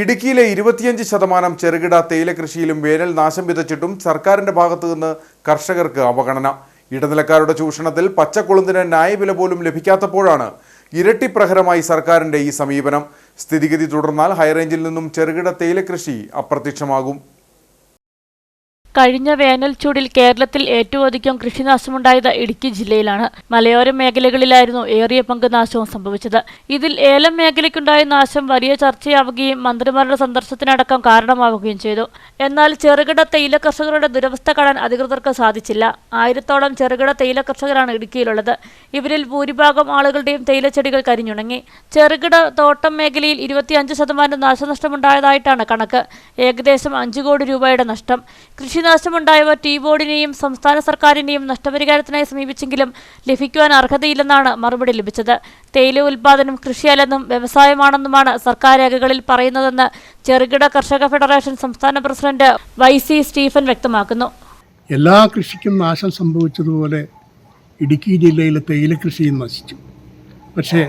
ഇടുക്കിയിലെ ഇരുപത്തിയഞ്ച് ശതമാനം ചെറുകിട തേയില കൃഷിയിലും വേനൽ നാശം വിതച്ചിട്ടും സർക്കാരിന്റെ ഭാഗത്തു നിന്ന് കർഷകർക്ക് അവഗണന. ഇടനിലക്കാരുടെ ചൂഷണത്തിൽ പച്ചക്കൊളുന്തിന് ന്യായവില പോലും ലഭിക്കാത്തപ്പോഴാണ് ഇരട്ടി പ്രഹരമായി സർക്കാരിന്റെ ഈ സമീപനം. സ്ഥിതിഗതി തുടർന്നാൽ ഹൈറേഞ്ചിൽ നിന്നും ചെറുകിട തേയില കൃഷി അപ്രത്യക്ഷമാകും. കഴിഞ്ഞ വേനൽ ചൂടിൽ കേരളത്തിൽ ഏറ്റവും അധികം കൃഷിനാശമുണ്ടായത് ഇടുക്കി ജില്ലയിലാണ്. മലയോര മേഖലകളിലായിരുന്നു ഏറിയ പങ്ക് നാശവും സംഭവിച്ചത്. ഇതിൽ ഏലം മേഖലയ്ക്കുണ്ടായ നാശം വലിയ ചർച്ചയാവുകയും മന്ത്രിമാരുടെ സന്ദർശനത്തിനടക്കം കാരണമാവുകയും ചെയ്തു. എന്നാൽ ചെറുകിട തേയില കർഷകരുടെ ദുരവസ്ഥ കാണാൻ അധികൃതർക്ക് സാധിച്ചില്ല. ആയിരത്തോളം ചെറുകിട തേയില കർഷകരാണ് ഇടുക്കിയിലുള്ളത്. ഇവരിൽ ഭൂരിഭാഗം ആളുകളുടെയും തേയിലച്ചെടികൾ കരിഞ്ഞുണങ്ങി. ചെറുകിട തോട്ടം മേഖലയിൽ ഇരുപത്തിയഞ്ച് ശതമാനം നാശനഷ്ടമുണ്ടായതായിട്ടാണ് കണക്ക്. ഏകദേശം അഞ്ചു കോടി രൂപയുടെ നഷ്ടം. കൃഷിനാശമുണ്ടായവർ ടീ ബോർഡിനെയും സംസ്ഥാന സർക്കാരിനെയും നഷ്ടപരിഹാരത്തിനായി സമീപിച്ചെങ്കിലും ലഭിക്കുവാൻ അർഹതയില്ലെന്നാണ് മറുപടി ലഭിച്ചത്. തേയില ഉൽപാദനം കൃഷിയല്ലെന്നും വ്യവസായമാണെന്നുമാണ് സർക്കാർ രേഖകളിൽ പറയുന്നതെന്ന് ചെറുകിട കർഷക ഫെഡറേഷൻ സംസ്ഥാന പ്രസിഡന്റ് വൈ സി സ്റ്റീഫൻ വ്യക്തമാക്കുന്നു. എല്ലാ കൃഷിക്കും നാശം സംഭവിച്ചതുപോലെ ഇടുക്കി ജില്ലയിലെ തേയില കൃഷിയും നശിച്ചു. പക്ഷേ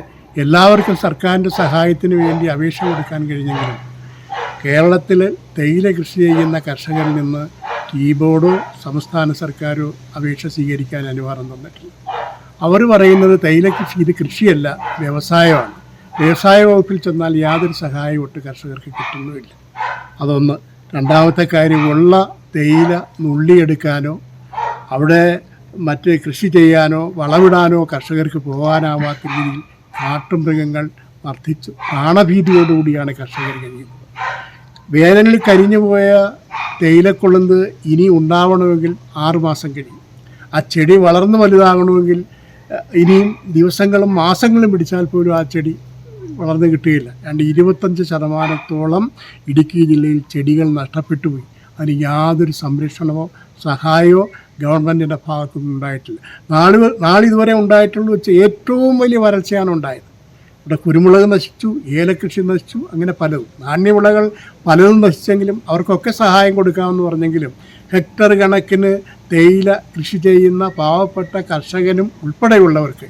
എല്ലാവർക്കും സർക്കാരിന്റെ സഹായത്തിന് വേണ്ടി അപേക്ഷ കൊടുക്കാൻ കഴിഞ്ഞെങ്കിലും കേരളത്തിൽ തേയില കൃഷി ചെയ്യുന്ന കർഷകരിൽ നിന്ന് ടീ ബോർഡോ സംസ്ഥാന സർക്കാരോ അപേക്ഷ സ്വീകരിക്കാൻ അനുവാദം തന്നിട്ടില്ല അവർ പറയുന്നത് തേയില കൃഷി ഇത് കൃഷിയല്ല വ്യവസായമാണ്. വ്യവസായ വകുപ്പിൽ ചെന്നാൽ യാതൊരു സഹായവും ഒട്ട് കർഷകർക്ക് കിട്ടുന്നുമില്ല. അതൊന്ന്. രണ്ടാമത്തെ കാര്യം ഉള്ള തേയില നുള്ളിയെടുക്കാനോ അവിടെ മറ്റ് കൃഷി ചെയ്യാനോ വളമിടാനോ കർഷകർക്ക് പോകാനാവാത്ത രീതിയിൽ കാട്ടുമൃഗങ്ങൾ വർദ്ധിച്ചു പ്രാണഭീതിയോടുകൂടിയാണ് കർഷകർ കഴിയുന്നത്. വേനലിൽ കരിഞ്ഞു പോയ തേയിലക്കൊളുന്ത് ഇനി ഉണ്ടാവണമെങ്കിൽ ആറുമാസം കഴിയും. ആ ചെടി വളർന്നു വലുതാകണമെങ്കിൽ ഇനിയും ദിവസങ്ങളും മാസങ്ങളും പിടിച്ചാൽ പോലും ആ ചെടി വളർന്നു കിട്ടുകയില്ല. രണ്ട് ഇരുപത്തഞ്ച് ശതമാനത്തോളം ഇടുക്കി ജില്ലയിൽ ചെടികൾ നഷ്ടപ്പെട്ടു പോയി. അതിന് യാതൊരു സംരക്ഷണമോ സഹായമോ ഗവൺമെന്റിന്റെ ഭാഗത്തുനിന്ന് ഉണ്ടായിട്ടില്ല നാളെ നാളിതുവരെ ഉണ്ടായിട്ടുള്ള വെച്ച് ഏറ്റവും വലിയ വരൾച്ചയാണ് ഉണ്ടായത്. ഇവിടെ കുരുമുളക് നശിച്ചു ഏലകൃഷി നശിച്ചു അങ്ങനെ പലതും. നാണ്യവിളകൾ പലതും നശിച്ചെങ്കിലും അവർക്കൊക്കെ സഹായം കൊടുക്കാമെന്ന് പറഞ്ഞെങ്കിലും ഹെക്ടർ കണക്കിന് തേയില കൃഷി ചെയ്യുന്ന പാവപ്പെട്ട കർഷകനും ഉൾപ്പെടെയുള്ളവർക്ക്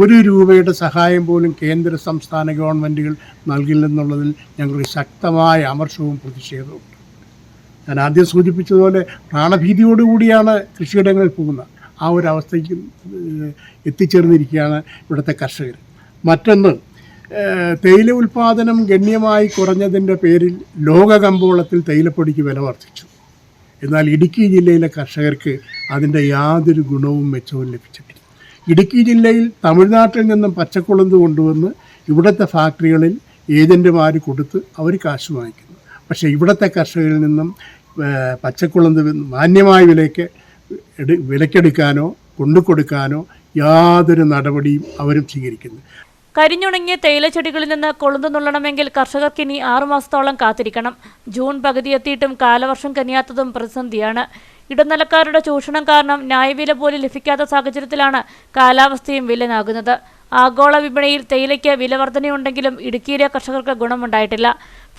ഒരു രൂപയുടെ സഹായം പോലും കേന്ദ്ര സംസ്ഥാന ഗവൺമെന്റുകൾ നൽകില്ലെന്നുള്ളതിൽ ഞങ്ങൾക്ക് ശക്തമായ അമർഷവും പ്രതിഷേധവും. ഞാൻ ആദ്യം സൂചിപ്പിച്ചതുപോലെ പ്രാണഭീതിയോടുകൂടിയാണ് കൃഷിയിടങ്ങളിൽ പോകുന്നത്. ആ ഒരു അവസ്ഥയ്ക്ക് എത്തിച്ചേർന്നിരിക്കുകയാണ് ഇവിടുത്തെ കർഷകർ. മറ്റൊന്ന് തേയില ഉൽപ്പാദനം ഗണ്യമായി കുറഞ്ഞതിന്റെ പേരിൽ ലോക കമ്പോളത്തിൽ തേയിലപ്പൊടിക്ക് വില വർദ്ധിച്ചു. എന്നാൽ ഇടുക്കി ജില്ലയിലെ കർഷകർക്ക് അതിന്റെ യാതൊരു ഗുണവും മെച്ചവും ലഭിച്ചിട്ടില്ല. ഇടുക്കി ജില്ലയിൽ തമിഴ്നാട്ടിൽ നിന്നും പച്ചക്കുളന്ത് കൊണ്ടുവന്ന് ഇവിടുത്തെ ഫാക്ടറികളിൽ ഏജന്റുമാർ കൊടുത്ത് അവർ കാശ് വാങ്ങിക്കുന്നു. പക്ഷേ ഇവിടുത്തെ കർഷകരിൽ നിന്നും പച്ചക്കുളന്ത് മാന്യമായ വിലയ്ക്ക് വിലക്കെടുക്കാനോ കൊണ്ടുകൊടുക്കാനോ യാതൊരു നടപടിയും അവരും സ്വീകരിക്കുന്നു കരിഞ്ഞുണങ്ങിയ തേയിലച്ചെടികളിൽ നിന്ന് കൊളുന്ത് നുള്ളണമെങ്കിൽ കർഷകർക്ക് ഇനി ആറുമാസത്തോളം കാത്തിരിക്കണം. ജൂൺ പകുതി എത്തിയിട്ടും കാലവർഷം കനിയാത്തതും പ്രതിസന്ധിയാണ്. ഇടനിലക്കാരുടെ ചൂഷണം കാരണം ന്യായവില പോലും ലഭിക്കാത്ത സാഹചര്യത്തിലാണ് കാലാവസ്ഥയും വില്ലനാകുന്നത് ആഗോള വിപണിയിൽ തേയിലയ്ക്ക് വില വർധനയുണ്ടെങ്കിലും ഇടുക്കിയിലെ കർഷകർക്ക് ഗുണമുണ്ടായിട്ടില്ല.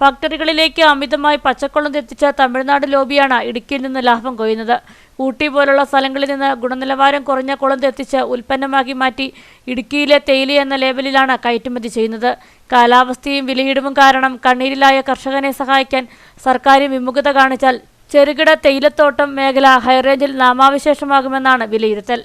ഫാക്ടറികളിലേക്ക് അമിതമായി പച്ചക്കൊള്ളം എത്തിച്ച തമിഴ്നാട് ലോബിയാണ് ഇടുക്കിയിൽ നിന്ന് ലാഭം കൊയ്യുന്നത്. ഊട്ടി പോലുള്ള സ്ഥലങ്ങളിൽ നിന്ന് ഗുണനിലവാരം കുറഞ്ഞ കുളം എത്തിച്ച് ഉൽപ്പന്നമാക്കി മാറ്റി ഇടുക്കിയിലെ തേയില എന്ന ലേബലിലാണ് കയറ്റുമതി ചെയ്യുന്നത്. കാലാവസ്ഥയും വിലയിടിവും കാരണം കണ്ണീരിലായ കർഷകനെ സഹായിക്കാൻ സർക്കാർ വിമുഖത കാണിച്ചാൽ ചെറുകിട തേയിലത്തോട്ടം മേഖല ഹൈറേഞ്ചിൽ നാമാവിശേഷമാകുമെന്നാണ് വിലയിരുത്തൽ.